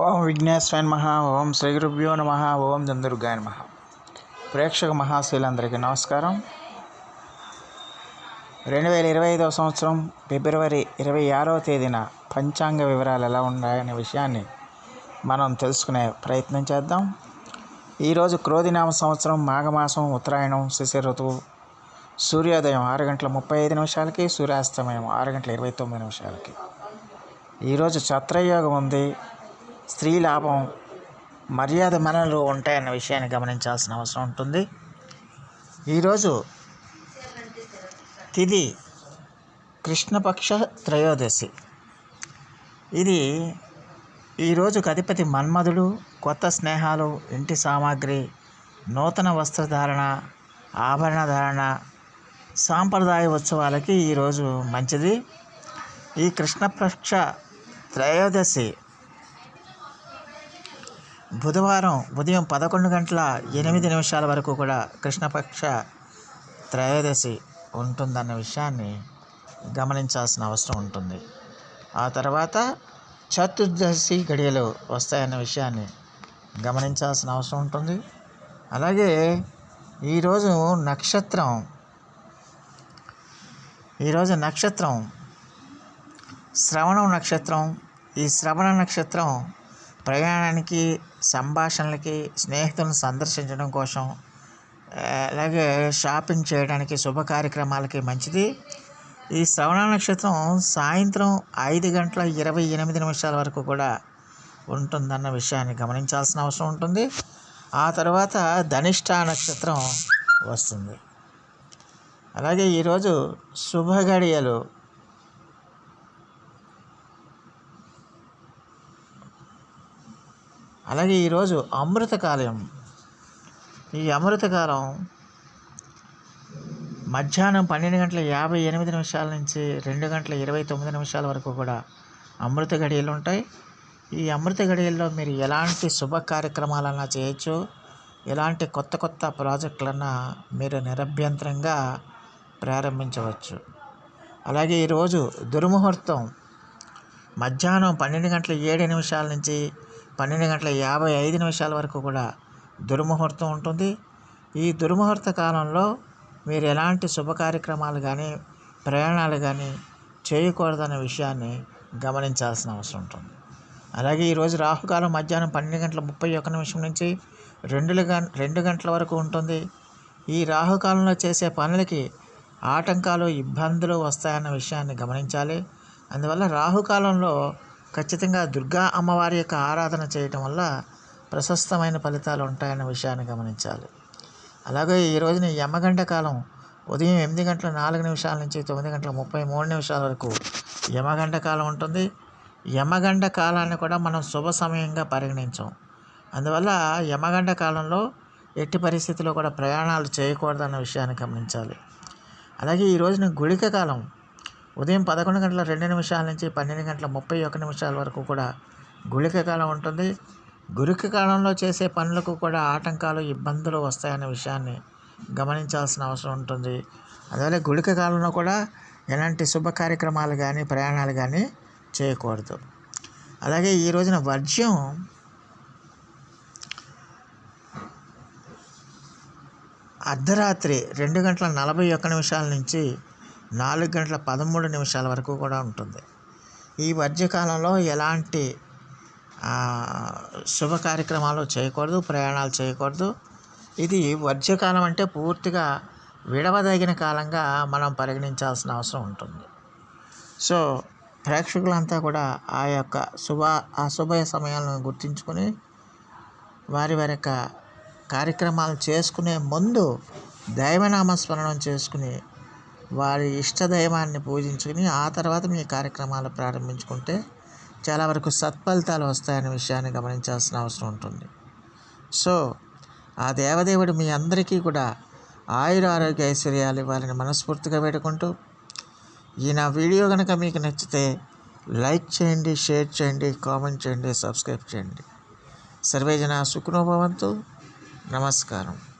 ఓం విఘ్నేశ్వర నమ ఓం శ్రీ గురుభ్యో నమ ఓం చంద్రుగాయ నమ. ప్రేక్షక మహాశీలందరికీ నమస్కారం. రెండు వేల ఇరవై ఐదవ సంవత్సరం ఫిబ్రవరి ఇరవై ఆరవ తేదీన పంచాంగ వివరాలు ఎలా ఉన్నాయనే విషయాన్ని మనం తెలుసుకునే ప్రయత్నం చేద్దాం. ఈరోజు క్రోధినామ సంవత్సరం మాఘమాసం ఉత్తరాయణం శిశిర ఋతువు సూర్యోదయం ఆరు గంటల ముప్పై ఐదు నిమిషాలకి సూర్యాస్తమయం ఆరు గంటల ఇరవై తొమ్మిది నిమిషాలకి. ఈరోజు ఛత్రయోగం ఉంది. స్త్రీ లాభం మర్యాద మనలు ఉంటాయన్న విషయాన్ని గమనించాల్సిన అవసరం ఉంటుంది. ఈరోజు తిది కృష్ణపక్ష త్రయోదశి. ఇది ఈరోజు అధిపతి మన్మధుడు కొత్త స్నేహాలు ఇంటి సామాగ్రి నూతన వస్త్రధారణ ఆభరణ ధారణ సాంప్రదాయ ఉత్సవాలకి ఈరోజు మంచిది. ఈ కృష్ణపక్ష త్రయోదశి బుధవారం ఉదయం పదకొండు గంటల ఎనిమిది నిమిషాల వరకు కూడా కృష్ణపక్ష త్రయోదశి ఉంటుందన్న విషయాన్ని గమనించాల్సిన అవసరం ఉంటుంది. ఆ తర్వాత చతుర్దశి గడియలు వస్తాయన్న విషయాన్ని గమనించాల్సిన అవసరం ఉంటుంది. అలాగే ఈరోజు నక్షత్రం ఈరోజు నక్షత్రం శ్రవణం నక్షత్రం ఈ శ్రవణ నక్షత్రం ప్రయాణానికి సంభాషణలకి స్నేహితులను సందర్శించడం కోసం అలాగే షాపింగ్ చేయడానికి శుభ కార్యక్రమాలకి మంచిది. ఈ శ్రవణ నక్షత్రం సాయంత్రం ఐదు గంటల ఇరవై ఎనిమిది నిమిషాల వరకు కూడా ఉంటుందన్న విషయాన్ని గమనించాల్సిన అవసరం ఉంటుంది. ఆ తర్వాత ధనిష్ట నక్షత్రం వస్తుంది. అలాగే ఈరోజు శుభ గడియలు అలాగే ఈరోజు అమృతకాలం ఈ అమృతకాలం మధ్యాహ్నం పన్నెండు గంటల యాభై ఎనిమిది నిమిషాల నుంచి రెండు గంటల ఇరవై తొమ్మిది నిమిషాల వరకు కూడా అమృత గడియలు ఉంటాయి. ఈ అమృత గడియల్లో మీరు ఎలాంటి శుభ కార్యక్రమాలన్నా చేయొచ్చు. ఎలాంటి కొత్త కొత్త ప్రాజెక్టులన్నా మీరు నిరభ్యంతరంగా ప్రారంభించవచ్చు. అలాగే ఈరోజు దుర్ముహూర్తం మధ్యాహ్నం పన్నెండు గంటల ఏడు నిమిషాల నుంచి పన్నెండు గంటల యాభై ఐదు నిమిషాల వరకు కూడా దుర్ముహూర్తం ఉంటుంది. ఈ దుర్ముహూర్త కాలంలో మీరు ఎలాంటి శుభ కార్యక్రమాలు కానీ ప్రయాణాలు కానీ చేయకూడదనే విషయాన్ని గమనించాల్సిన అవసరం ఉంటుంది. అలాగే ఈరోజు రాహుకాలం మధ్యాహ్నం పన్నెండు గంటల ముప్పై ఒక్క నిమిషం నుంచి రెండు గం రెండు గంటల వరకు ఉంటుంది. ఈ రాహుకాలంలో చేసే పనులకి ఆటంకాలు ఇబ్బందులు వస్తాయన్న విషయాన్ని గమనించాలి. అందువల్ల రాహుకాలంలో ఖచ్చితంగా దుర్గా అమ్మవారి యొక్క ఆరాధన చేయటం వల్ల ప్రశస్తమైన ఫలితాలు ఉంటాయన్న విషయాన్ని గమనించాలి. అలాగే ఈ రోజున యమగంట కాలం ఉదయం ఎనిమిది గంటల నాలుగు నిమిషాల నుంచి తొమ్మిది గంటల ముప్పై మూడు నిమిషాల వరకు యమగంట కాలం ఉంటుంది. యమగంట కాలాన్ని కూడా మనం శుభ సమయంగా పరిగణించాం. అందువల్ల యమగంట కాలంలో ఎట్టి పరిస్థితిలో కూడా ప్రయాణాలు చేయకూడదన్న విషయాన్ని గమనించాలి. అలాగే ఈ రోజున గుళిక కాలం ఉదయం పదకొండు గంటల రెండు నిమిషాల నుంచి పన్నెండు గంటల ముప్పై ఒక్క నిమిషాల వరకు కూడా గుళిక కాలం ఉంటుంది. గుళిక కాలంలో చేసే పనులకు కూడా ఆటంకాలు ఇబ్బందులు వస్తాయనే విషయాన్ని గమనించాల్సిన అవసరం ఉంటుంది. అదే గుళిక కాలంలో కూడా ఎలాంటి శుభ కార్యక్రమాలు కానీ ప్రయాణాలు కానీ చేయకూడదు. అలాగే ఈ రోజున వర్జ్యం అర్ధరాత్రి రెండు గంటల నలభై ఒక్క నిమిషాల నుంచి నాలుగు గంటల పదమూడు నిమిషాల వరకు కూడా ఉంటుంది. ఈ మధ్యకాలంలో ఎలాంటి శుభ కార్యక్రమాలు చేయకూడదు ప్రయాణాలు చేయకూడదు. ఇది వర్జ్యకాలం అంటే పూర్తిగా విడవదగిన కాలంగా మనం పరిగణించాల్సిన అవసరం ఉంటుంది. సో ప్రేక్షకులంతా కూడా ఆ యొక్క శుభ అశుభ సమయాలను గుర్తించుకొని వారి వారి యొక్క కార్యక్రమాలు చేసుకునే ముందు దైవనామస్మరణం చేసుకుని వారి ఇష్టదైవాన్ని పూజించుకుని ఆ తర్వాత మీ కార్యక్రమాలు ప్రారంభించుకుంటే చాలా వరకు సత్ఫలితాలు వస్తాయనే విషయాన్ని గమనించాల్సిన అవసరం ఉంటుంది. సో ఆ దేవదేవుడు మీ అందరికీ కూడా ఆయుర ఆరోగ్య ఐశ్వర్యాలు ఇవ్వాలని మనస్ఫూర్తిగా వేడుకుంటూ ఈ నా వీడియో కనుక మీకు నచ్చితే లైక్ చేయండి షేర్ చేయండి కామెంట్ చేయండి సబ్స్క్రైబ్ చేయండి. సర్వేజన సుఖనోభవంతు నమస్కారం.